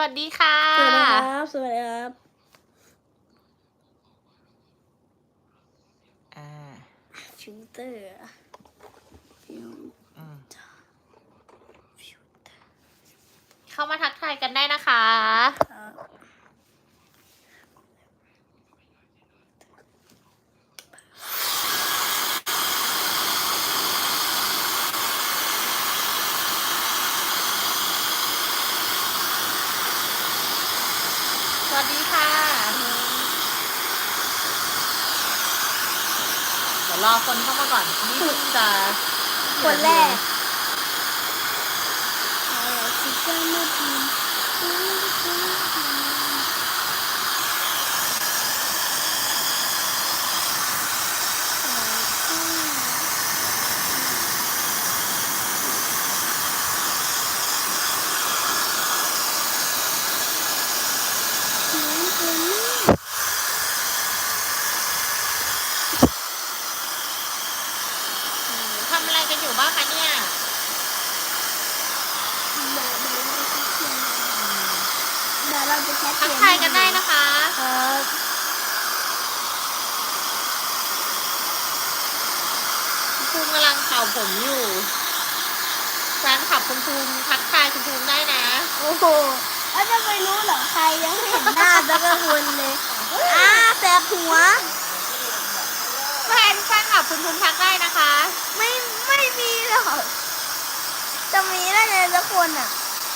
วัสดีค่ะ สวัสดีครับ สวัสดีครับอ่าฟิลเตอร์ฟิลอืมฟิลเตอร์เข้ามาทักทายกันได้นะคะ ครับ สวัสดีค่ะ เดี๋ยว รอคนเข้ามาก่อนนี่เพิ่งจะคนแรกเอาสิจ้ามาพิมพ์อืมทำอะไรกันอยู่บ้างคะเนี่ย เดี๋ยวเราจะแคปทักทายกันได้นะคะครับคุณภูมิกำลังเข่าผมอยู่แฟนขับคุณภูมิทักทายคุณภูมิได้นะ โอ้โหแล้วจะไปรู้เหรอใครยังไม่เห็นหน้าสักคนเลยอ่าแสบหัวแฟนแฟนขับคุณภูมิทักได้นะคะ ไม่ไม่มีหรอกจะมีได้ไงสักคนอะ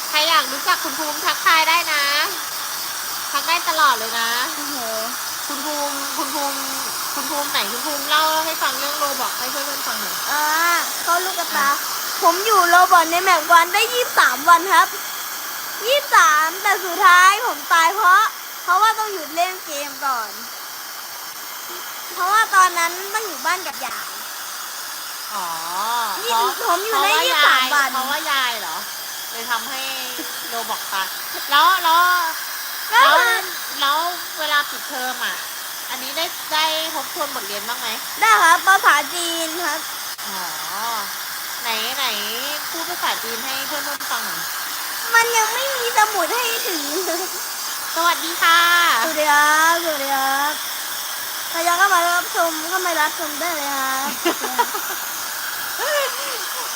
ใครอยากรู้จักคุณภูมิทักทายได้นะ ทักได้ตลอดเลยนะ โอ้โห คุณภูมิคุณภูมิคุณภูมิไหนคุณภูมิเล่าให้ฟังเรื่องโรบอกให้เพื่อนๆฟังหน่อยอ่าเขาลูกกระตา ผมอยู่โรบอทในแมปวันได้ยี่สามวันครับยี่สามแต่สุดท้ายผมตายเพราะ เพราะว่าต้องหยุดเล่นเกมก่อน เพราะว่าตอนนั้นต้องอยู่บ้านกับยายอ๋อยี่เพราะผมอยู่ได้เพระยี่สิบสามยยวันเพราะว่ายายเหรอเลยทำให้โรบอกตายแล้วแล้วก็ แล้วคือแล้วเวลาปิดเทอมอะ อันนี้ได้ได้ทบทวนบทเรียนบ้างไหมได้ครับภาษาจีนครับ อ๋อ ไหนไหนพูดภาษาจีนให้เพื่อนๆฟังหน่อยมันยังไม่มีสมุดให้ถือสวัสดีค่ะ สวัสดีครับสวัสดีครับใครอยากเข้ามารับชมเข้ามารับชมได้เลยครับ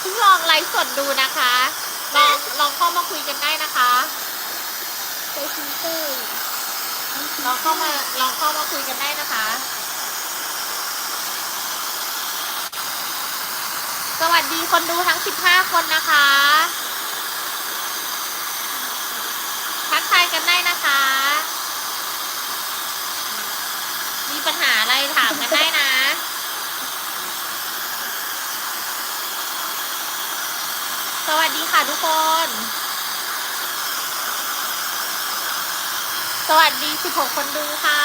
เพิ่งลองไลฟ์สดดูนะคะ ลองลองเข้ามาคุยกันได้นะคะ ไปฟิลเตอร์ลองเข้ามาลองเข้ามาคุยกันได้นะคะ สวัสดีคนดูทั้ง 15 คนนะคะ ทักทายกันได้นะคะ มีปัญหาอะไรถามกันได้นะสวัสดีค่ะทุกคน สวัสดี 16 คนดูค่ะ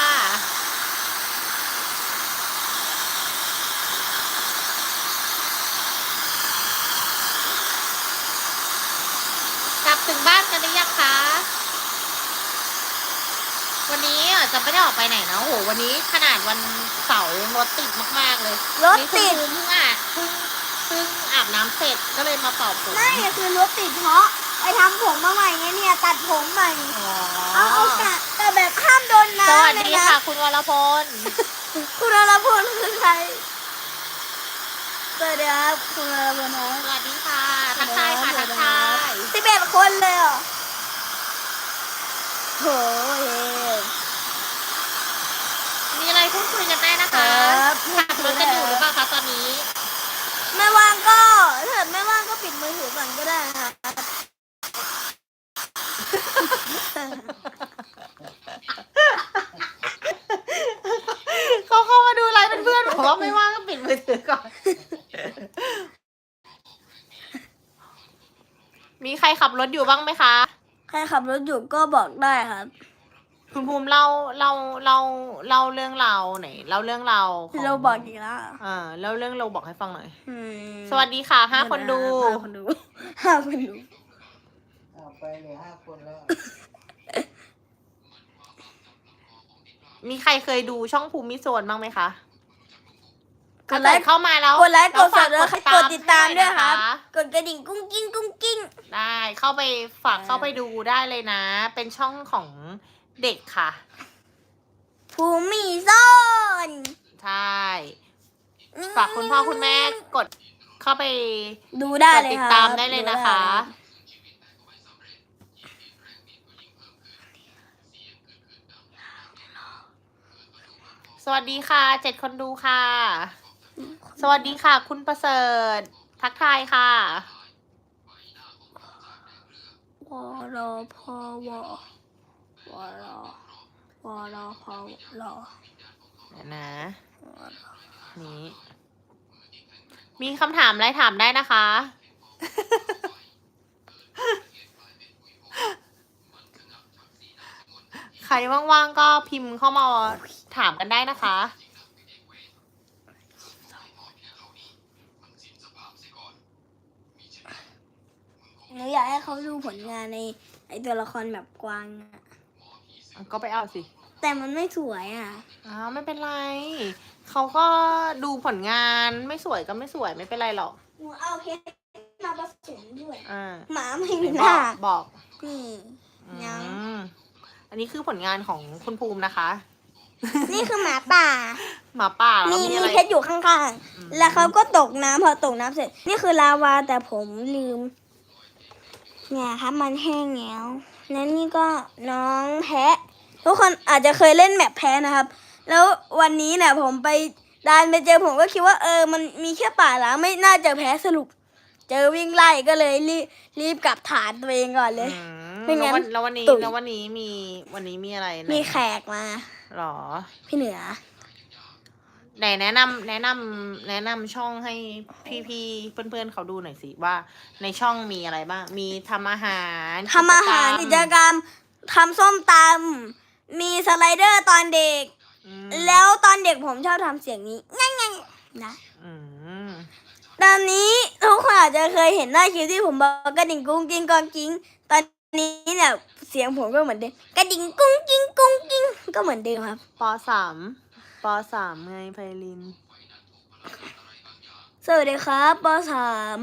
กลับถึงบ้านกันหรือยังคะ วันนี้อะจะไม่ได้ออกไปไหนนะโอ้โห วันนี้ขนาดวันเสาร์ยังรถติดมาก ๆ เลยรถติด นี่คุณภูมิเพิ่งอาบเพิ่งเพิ่งอาบน้ำเสร็จก็เลยมาเป่าผมไม่คือรถติดเพราะไปทำผมมาใหม่ไงเนี่ย ตัดผมใหม่ อ๋อเอาโอกาส แต่แบบห้ามโดนสวัสน้ำเลยดีนะค่ะ คุณวรพล คุณอรพลคือใครสวัสดีครับคุณอรพลนะสวัสดีค่ะ ทักทายค่ะทักทายสิบเอ็ดคนเลยเหรอโหเยมีอะไรพูดคุยกันได้นะคคะรับขับรถกันอยู่หรือเปล่าคะตอนนี้ ไม่ว่างก็ถ้าเกิดไม่ว่างก็ปิดมือถือก่อนก็ได้ครับ เขาเข้ามาดูไลฟ์เป็นเพื่อนบอกว่าไม่ว่างก็ปิดมือ ถือก่อน มีใครขับรถอยู่บ้างไหมคะ ใครขับรถอยู่ก็บอกได้ครับ คุณภูมิเล่าเล่าเล่าเล่าเรื่องเราวหน่อยเล่าเรื่องเราวของเราบอกอีกแล้วอ่าเล่าเรื่องเราบอกให้ฟังหน่อย อืมสวัสดีค่ะห้าคนดู ห้าคนดูห้าคนดู เอาไปเหลือห้าคนแล้ว มีใครเคยดูช่องภูมิโซนบ้างไหมคะ กถ้าดไลเกิดค์เข้ามาแล้วกดไลค์กดแวฝา Subscribe กดติดตามด้วยครับให้หน่อนะะกดกระดิ่งกุ้งกิ้งกุ้งกิ้งได้เข้าไปฝากอ่าเข้าไปดูได้เลยนะ เป็นช่องของเด็กค่ะภูมิซ่อนใช่ฝากคุณพ่อคุณแม่กดเข้าไปดูได้กดเลยติดครับตามได้เลยนะคะ สวัสดีค่ะ เจ็ดคนดูค่ะ สวัสดีค่ะ คุณประเสริฐ ทักทายค่ะวรพววรวรพวรเดี๋ยวนะ นี้ มีคำถามอะไรถามได้นะคะ ใครว่างๆก็พิมพ์เข้ามาถามกันได้นะคะ หนูอยากให้เขาดูผลงานในไอตัวละครแบบกวางอะก็ไปเอาสิ แต่มันไม่สวยอะอ้าวไม่เป็นไร เขาก็ดูผลงานไม่สวยก็ไม่สวยไม่เป็นไรหรอก หนูเอาเพชรมาผสมด้วย อ่าหมาไม่ไหนมีหบอน้ากบอกนี่อืยังมอันนี้คือผลงานของคุณภูมินะคะ นี่คือหมาป่า หมาป่าแล้วมีมีมีอะไร เพชรอยู่ข้างอืม ๆ แล้วเขาก็ตกน้ำพอตกน้ำเสร็จ นี่คือลาวาแต่ผมลืม เนี่ยครับมันแห้งแล้วและนี่ก็น้องแพะ ทุกคนอาจจะเคยเล่นแมปแพ้นะครับ แล้ววันนี้เนี่ยผมไปดานไปเจอผมก็คิดว่าเออ มันมีแค่ป่าล้างไม่น่าจะแพ้สรุป เจอวิ่งไล่ก็เลยรีบรีบกลับฐานตัวเองก่อนเลยอืมไม่งั้นแล้ววันแล้ววันนี้ตุ๋ยแล้ววันนี้มีวันนี้มีอะไรไหนมีแขกมาหรอ พี่เหนือ ไหนแนะนำแนะนำแนะนำช่องให้พี่ๆเพื่อนๆเขาดูหน่อยสิว่า ในช่องมีอะไรบ้าง มีทำอาหารทำอาหารกิกิจจกรรมกรรมทำส้มตำมีสไลเดอร์ตอนเด็ก อืมแล้วตอนเด็กผมชอบทำเสียงนี้ง่ายๆนะ อืมตอนนี้ทุกคนอาจจะเคยเห็นหน้าคลิปที่ผมบอกกระดิ่งกุ้งกิ้งกองกิ้งตอนนี้เนี่ยเสียงผมก็เหมือนเดิมกระดิ่งกุ้งกิ้งกุ้งกิ้งก็เหมือนเดิมครับปสาม ปสามไงไพลิน สวัสดีครับปสาม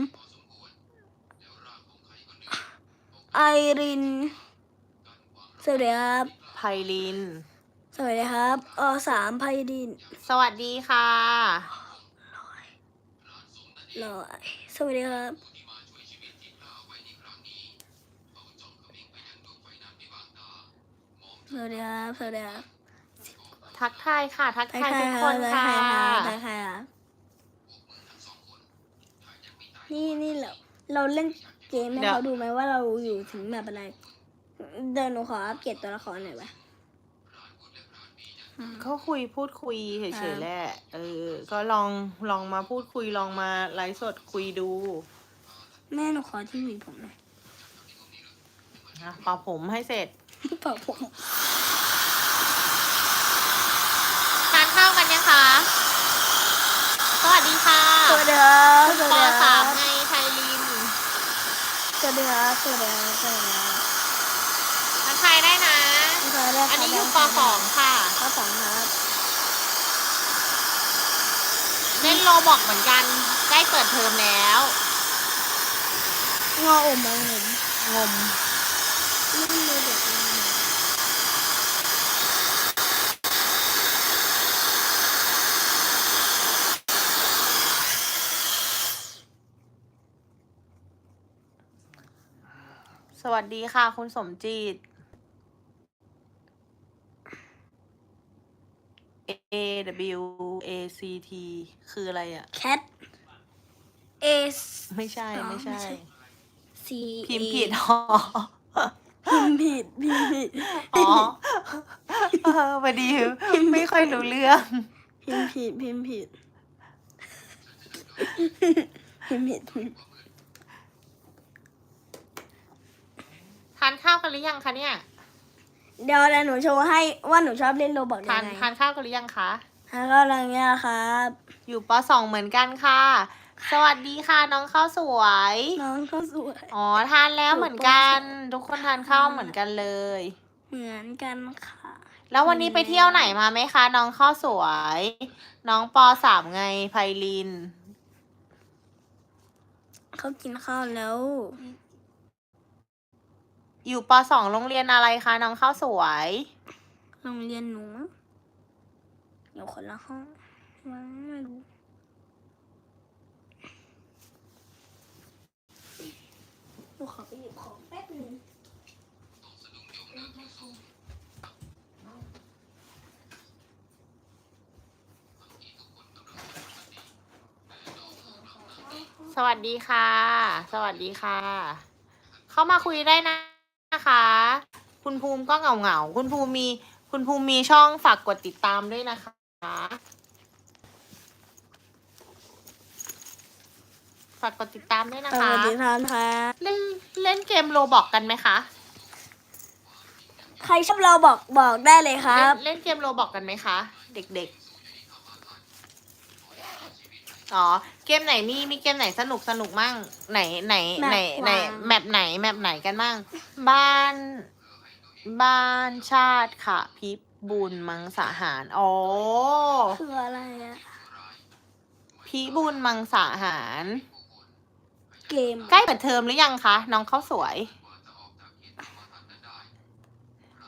ไอริน สวัสดีครับ ไพลิน สวัสดีครับอสามไพรินสวัสดีค่ะลอยสวัสดีครับสวัสดีครับสวัสดีครับ ทักทายค่ะ ทักทักทายทายทุกคครับนทักค่ะทายครับทักทายครับนี่นี่เราเราเล่นเกมให้เขาดูไหมว่าเราอยู่ถึงแบบอะไร เดินหนูขออัปเกรดตัวละครหน่อยไหมเขาคุยพูดคุยเฉครัยบๆแหละเออ ก็ลองลองมาพูดคุยลองมาไลฟ์สดคุยดู แม่หนูขอที่หวีผมหน่อยนะเป่าผมให้เสร็จเปล่าผม ทานข้าวกันยังคะ สวัสดีค่ะ สวัสดี ครับสปวัสดีคสารัมบไงไทยลินสวัสดีครับสวัสดีครับสวัสดีครับทักทายได้นะสวัสดีครับอันนี้อยู่ปสองค่ะ ปสองครับเล่นโลบอกเหมือนกัน ใกล้เปิดเทอมแล้ว งออมมางมงมนี่มือเด็กเลยส วัสดีค่ะ คุณสมจิต A W A C T คืออะไรอะแคทเอสไม่ใช่อ๋อไม่ใช่ไม่ใช่ซีพิมพ์ผิดอ๋อพิมพ์ผิดพิมพ์ผิดอ๋อเออพอดีไม่ค่อยรู้เรื่อง พิมพ์ผิดพิมพ์ผิดพิมพ์ผิดพิมพ์ ทานข้าวกันหรือยังคะเนี่ย เดี๋ยวเดี๋ยวหนูโชว์ให้ว่าหนูชอบเล่นโรบอทยัทานงไงทานข้าวกันหรือยังคะแล้วก็อะไรเงี้ยครับ อยู่ปสองเหมือนกันค่ะ สวัสดีค่ะน้องข้าวสวย น้องก็สวย อ๋อทานแล้วเหมือนกัน ทุกคนทานข้าวเหมือนกันเลย เหมือนกันค่ะ แล้ววันนี้ไปเที่ยวไหนมาไหมคะ น้องข้าวสวย น้องปสามไงไพลิน เขากินข้าวแล้ว อยู่ปสองโรงเรียนอะไรคะน้องข้าวสวย โรงเรียนหนูมั้งอยู่คนละห้องมั้งไม่รู้หนูขอไปหยิบของแป๊บหนึงสวัสดีค่ะ สวัสดีค่ะ เข้ามาคุยได้นะ นะคะ คุณภูมิก็เหงาเหงาๆคุณภูมิมี คุณภูมิมีช่องฝากกดติดตามด้วยนะคะฝากกดติดตามด้วยนะสคะวัสดีท่านค่ะเล่นเล่นเกมโรบอกกันไหมคะใครชอบเราบอกบอกได้เลยครัเล่บ นเล่นเกมโรบอกกันไหมคะ เด็กๆ อ๋อ เกมไหนมีมีเกมไหนสนุกสนุกมั่งไหนไหนไหนไหนแมปไหนแมปไหนกันมั่งบ้าน บ้านชาติค่ะ พิบูลมังสาหารอ๋อคืออะไรอะพิบูลมังสาหาร เกม ใกล้เปิดเทอมหรือยังคะ น้องข้าวสวย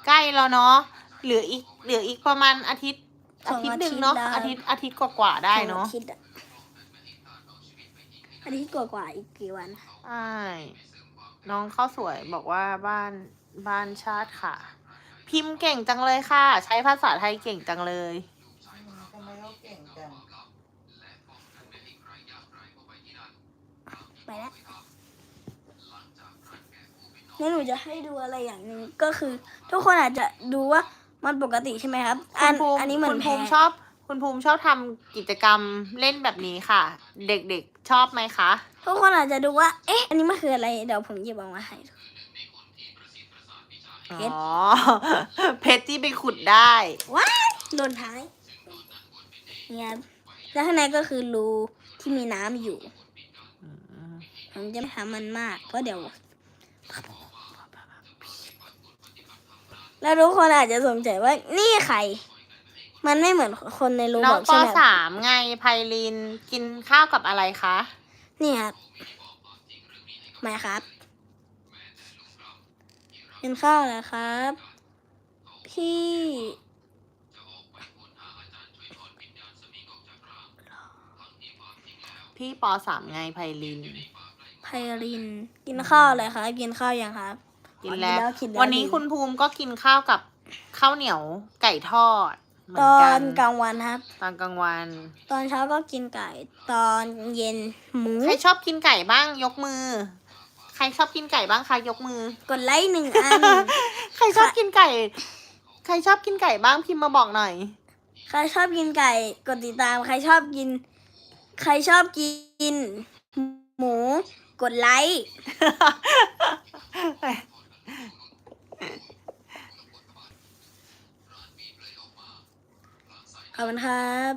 ใกล้แล้วเนาะเหลืออีกเหลืออีกประมาณอาทิตย์อาทิตย์หนึ่งเนาะอาทิตย์อาทิตย์กว่าๆได้เนาะส องอทิตย์อะอาทิตย์กว่าๆอีกกี่วันใช่น้องข้าวสวยบอกว่าบ้านบ้านชาติค่ะ พิมพ์เก่งจังเลยค่ะ ใช้ภาษาไทยเก่งจังเลย ทำไมเขาเก่งจังไปแล้วงั้นหนูจะให้ดูอะไรอย่างหนึ่งก็คือ ทุกคนอาจจะดูว่ามันปกติใช่ไหมครับ อันคุณภูมิอันนี้เหมือคุนณแพภูมิชอบ คุณภูมิชอบทำกิจกรรมเล่นแบบนี้ค่ะ เด็กๆชอบไหมคะ ทุกคนอาจจะดูว่า เอ๊ะ อันนี้มันคืออะไร เดี๋ยวผมหยิบออกมาให้ดูเพชรอ๋อ เพชรที่ไปขุดได้ว้ายโดนท้ายเนี่ยครับแล้วข้างในก็คือรูที่มีน้ำอยู่ ผมจะไม่ทำมันมาก เพราะเดี๋ยว แล้วทุกคนอาจจะสงสัยว่านี่ใคร มันไม่เหมือนคนในรูน้บอองกปใช่ไหมครับสามไงไพลินกินข้าวกับอะไรคะ นี่ครับมาครับเป็นข้าวเหรอครับ พี่ พี่ปสามไงไพลิน ไพริน กินข้าวอะไรครับ กินข้าวยังครับ กินแล้วอ๋อกินแล้ววันนี้ดี คุณภูมิก็กินข้าวกับข้าวเหนียวไก่ทอด เหมืตอนอกัน นกลางวันครับ ตอนกลางวัน ตอนเช้าก็กินไก่ ตอนเย็นหมู ใครชอบกินไก่บ้างยกมือ ใครชอบกินไก่บ้างคะยกมือ กดไลค์หนึ่งอัน ใครชอบกินไก่ ใครชอบกินไก่บ้างพิมพ์มาบอกหน่อย ใครชอบกินไก่ กดติดตาม ใครชอบกิน ใครชอบกิน หมู กดไลค์ อบคุณครับ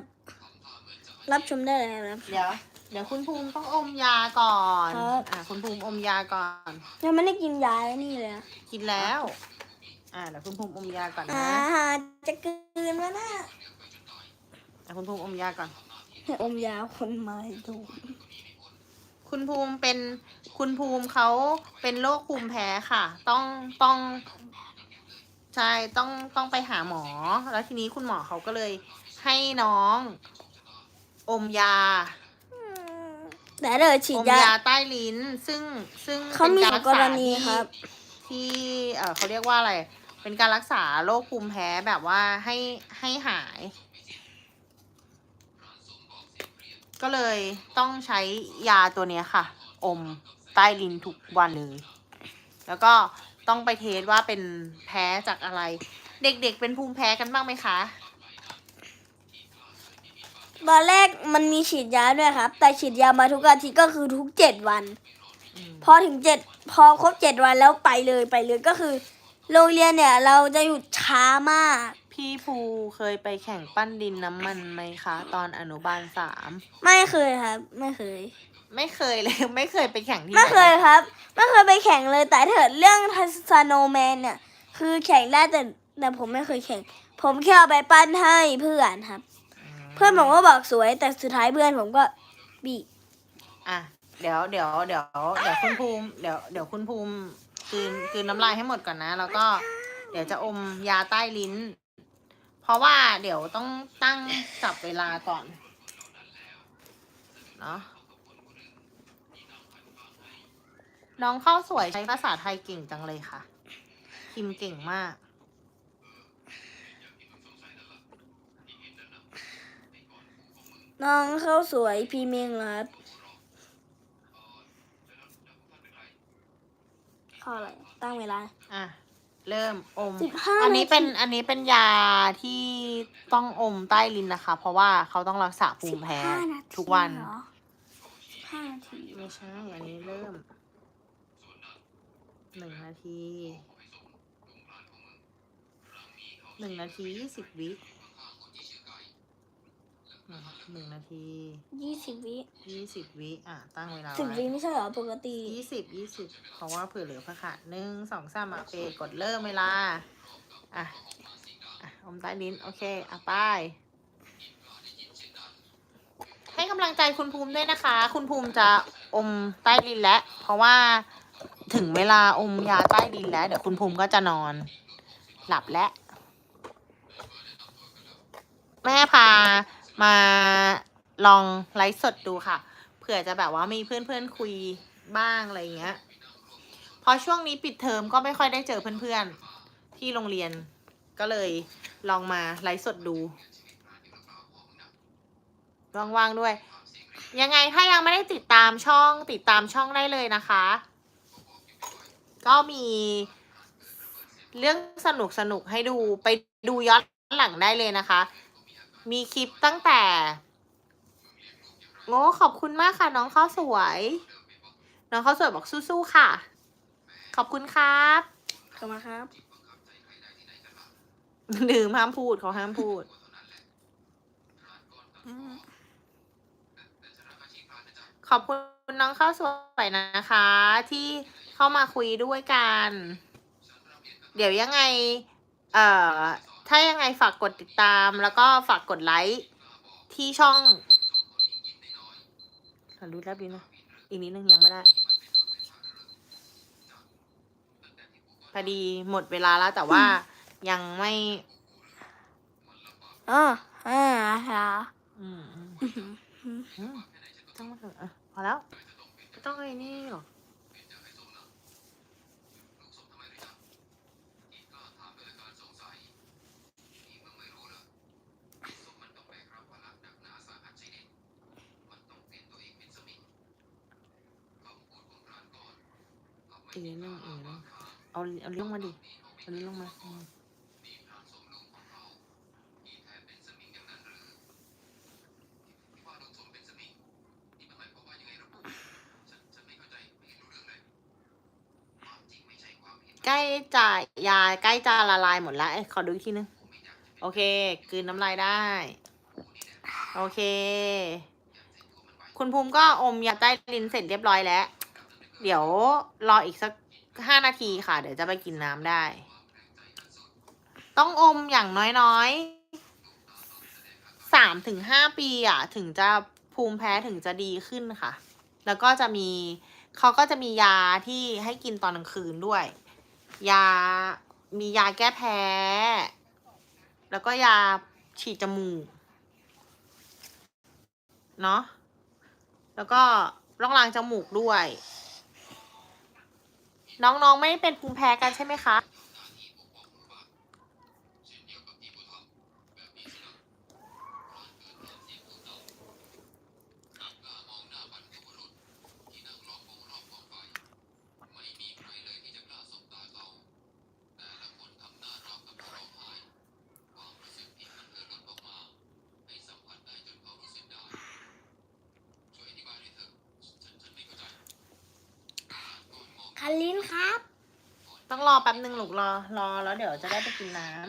รับชมได้เลยนะครับ เดี๋ยว เดี๋ยวคุณภูมิต้องอมยาก่อนครับ อ่าคุณภูมิอมยาก่อน ยังไม่ได้กินยาแล้วนี่เลยนะกินแล้ว อ่าเดี๋ยวคุณภูมิอมยาก่อนอ่านะจะกลืนวะนะเดี๋ยวคุณภูมิอมยาก่อนอมยาคนมาดู คุณภูมิเป็นคุณภูมิเขาเป็นโรคภูมิแพ้ค่ะ ต้องต้องใช่ต้องต้องไปหาหมอ แล้วทีนี้คุณหมอเขาก็เลย ให้น้อง อมยาแต่เดี๋ยวฉีดอมยา ยาใต้ลิ้น ซึ่งซึ่งเขามีป็นสองกรณีที่ครับ ที่เออเขาเรียกว่าอะไร เป็นการรักษาโรคภูมิแพ้แบบว่าให้ให้หาย ก็เลยต้องใช้ยาตัวเนี้ยค่ะ อมใต้ลิ้นทุกวันเลย แล้วก็ต้องไปเทสว่าเป็นแพ้จากอะไร เด็กๆเป็นภูมิแพ้กันบ้างไหมคะ ตอนแรกมันมีฉีดยาด้วยครับ แต่ฉีดยามาทุกอาทิตย์ก็คือทุกเจ็ดวันอืมพอถึงเจ็ดพอครบเจ็ดวันแล้วไปเลยไปเลยก็คือ โรงเรียนเนี่ยเราจะหยุดช้ามาก พี่ภูเคยไปแข่งปั้นดินน้ำมันไหมคะ ตอนอนุบาลสามไม่เคยครับ ไม่เคย ไม่เคยเลย ไม่เคยไปแข่งที่ไม่ไหนเคยครับ ไม่เคยไปแข่งเลยแต่ถ้าเกิดเรื่องสโนแมนเนี่ย คือแข่งได้แต่แต่ผมไม่เคยแข่ง ผมแค่เอาไปปั้นให้เพื่อนครับ เพื่อนผมก็บอกสวย แต่สุดท้ายเพื่อนผมก็บีอะเดี๋ยวเดี๋ยวเดี๋ยวเดี๋ยวคุณภูมิเดี๋ยวเดี๋ยวคุณภูมิกลืนกลืนน้ำลายให้หมดก่อนนะ แล้วก็เดี๋ยวจะอมยาใต้ลิ้น เพราะว่าเดี๋ยวต้องตั้งจับเวลาก่อนเนาะน้องเข้าสวยใช้ภาษาไทยเก่งจังเลยค่ะพิมเก่งมาก น้องเขาสวยพีเมงครับเข้าอะไรตั้งเวลา อะ เริ่มอม 15อันนี้เป็นนาทีอันนี้เป็นยาที่ต้องอมใต้ลิ้นนะคะ เพราะว่าเขาต้องรักษาภูมิแพ้15นาทีทุกวัน เหรอห้านาทีไม่ใช่ อันนี้เริ่ม หนึ่งนาที หนึ่งนาทียี่สิบวิ อะหนึ่งนาทียี่สิบวิยี่สิบวิอะตั้งเวลาสิบไว้วิไม่ใช่เหรอปกติยี่สิบยี่สิบเพราะว่าเผื่อเหลือพระขาดหนึ่งสองสามอะโอเคกดเริ่มเวลา อะ อะอมใต้ลิ้น โอเค อะไป้ายให้กำลังใจคุณภูมิด้วยนะคะ คุณภูมิจะอมใต้ลิ้นแล้วเพราะว่าถึงเวลาอมยาใต้ลิ้นแล้ว เดี๋ยวคุณภูมิก็จะนอน หลับแล้วแม่พา มาลองไลฟ์สดดูค่ะ เผื่อจะแบบว่ามีเพื่อนๆคุยบ้างอะไรอย่างเงี้ยพราะช่วงนี้ปิดเทอมก็ไม่ค่อยได้เจอเพื่อนๆที่โรงเรียน ก็เลยลองมาไลฟ์สดดู ว่างๆด้วย ยังไงถ้ายังไม่ได้ติดตามช่องติดตามช่องได้เลยนะคะ ก็มีเรื่องสนุกสนุกให้ดูไปดูย้อนหลังได้เลยนะคะ มีคลิปตั้งแต่โอ้ขอบคุณมากค่ะ น้องข้าวสวย น้องข้าวสวยบอกสู้ๆค่ะ ขอบคุณครับเข้ามาครับลืมห้ามพูดเขาห้ามพูด ขอบคุณน้องข้าวสวยนะคะ ที่เข้ามาคุยด้วยกัน เดี๋ยวยังไง เอ่อ ถ้ายังไงฝากกดติดตามแล้วก็ฝากกดไลค์ที่ช่องขอดูแลบดีนะอีกนิดนึงยังไม่ได้พอดีหมดเวลาแล้วแต่ว่ายังไม่อ๋ออ่าค่ะอืมอืมอืมต้องมาเถอะอะพอแล้วไม่ต้องไอ้นี่หรอก เอีกนิดนึงอีกนิดนึงเอาเอาลงมาดิเอาลงมาใกล้จะยาใกล้จะละลายหมดแล้วเอ้ขอดูอีกทีนึง โอเคกืนน้ำลายได้ โอเค คุณภูมิก็อมยาใต้ลิ้นเสร็จเรียบร้อยแล้ว เดี๋ยวรออีกสักห้านาทีค่ะ เดี๋ยวจะไปกินน้ำได้ ต้องอมอย่างน้อยๆสามถึงห้าปีอะ ถึงจะภูมิแพ้ถึงจะดีขึ้นค่ะ แล้วก็จะมีเขาก็จะมียาที่ให้กินตอนกลางคืนด้วย ยา มียาแก้แพ้ แล้วก็ยาฉีดจมูก เนาะ แล้วก็ร่องรางจมูกด้วย น้องๆไม่เป็นภูมิแพ้กันใช่ไหมคะ คันลิ้นครับ ต้องรอแป๊บหนึ่งลูกรอรอแล้วเดี๋ยวจะได้ไปกินน้ำ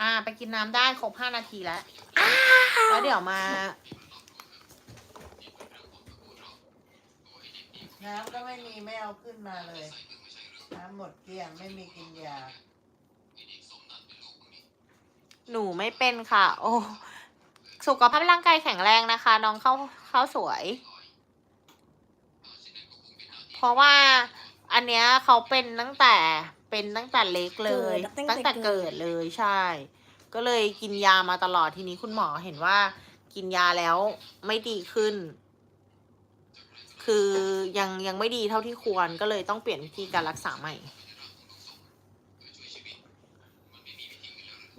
อ่า ไปกินน้ำได้ครบห้านาทีแล้วแล้วเดี๋ยวมาน้ำก็ไม่มีไม่เอาขึ้นมาเลย น้ำหมดเกลี้ยงไม่มีกินยา หนูไม่เป็นค่ะ โอ้ สุขภาพร่างกายแข็งแรงนะคะ น้องเข้าเข้าสวย เพราะว่าอันเนี้ยเขาเป็นตั้งแต่เป็นตั้งแต่เล็กเลย เกิดตั้ตั้งงแต่แต่เกิเกิดด เลยใช่ ก็เลยกินยามาตลอดทีนี้คุณหมอเห็นว่ากินยาแล้วไม่ดีขึ้น คือยังยังไม่ดีเท่าที่ควรก็เลยต้องเปลี่ยนวิธีการรักษาใหม่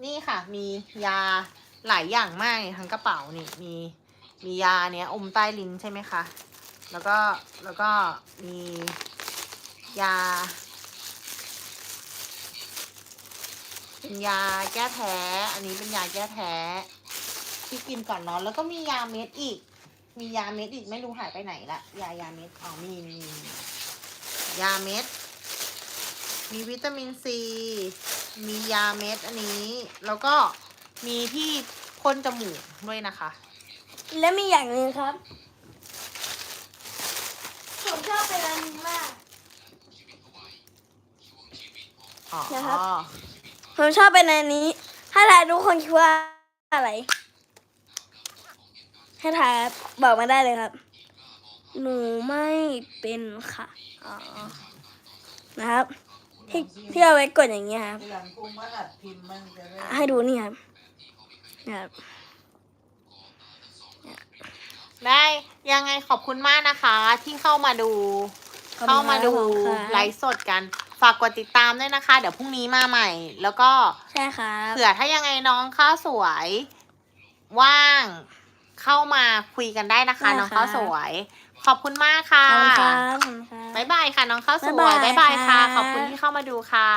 นี่ค่ะ มียาหลายอย่างมากในทั้งกระเป๋านี่มีมียาเนี้ยอมใต้ลิ้นใช่ไหมคะ แล้วก็แล้วก็มียา เป็นยาแก้แพ้อันนี้เป็นยาแก้แพ้ที่กินก่อนนอนแล้วก็มียาเม็ดอีก มียาเม็ดอีกไม่รู้หายไปไหนละยายาเม็ดอ๋อมีมียาเม็ด มีวิตามินซี มียาเม็ดอันนี้ แล้วก็มีที่พ่นจมูกด้วยนะคะ และมีอย่างหนึ่งครับ ชอบเป็นอันนี้มากอ๋อนะครับ ผมชอบเป็นอันนี้ ถ้าทายทุกคนคิดว่าอะไร ให้ทายครับบอกมาได้เลยครับ หนูไม่เป็นค่ะ อ๋อ นะครับ ที่ที่เอาไว้กดอย่างนี้ยครับ ทีหลังกูมาหัดพิมพ์มันจะได้ ให้ดูนี่ครับนะครับ ได้ยังไงขอบคุณมากนะคะ ที่เข้ามาดู ขอบคุณเข้ามาดูขอบคุณครับไลฟ์สดกัน ฝากกดติดตามด้วยนะคะ เดี๋ยวพรุ่งนี้มาใหม่ แล้วก็ใช่ครับเผื่อถ้ายังไงน้องข้าวสวย ว่างเข้ามาคุยกันได้นะคะ น้องข้าวสวย ขอบคุณมากค่ะขอบคุณครับขอบคุณครับ บ๊ายบายค่ะ น้องข้าวสวยบ๊ายบายบ๊ายบายค่ะ ค่ะ ขอบคุณที่เข้ามาดูค่ะ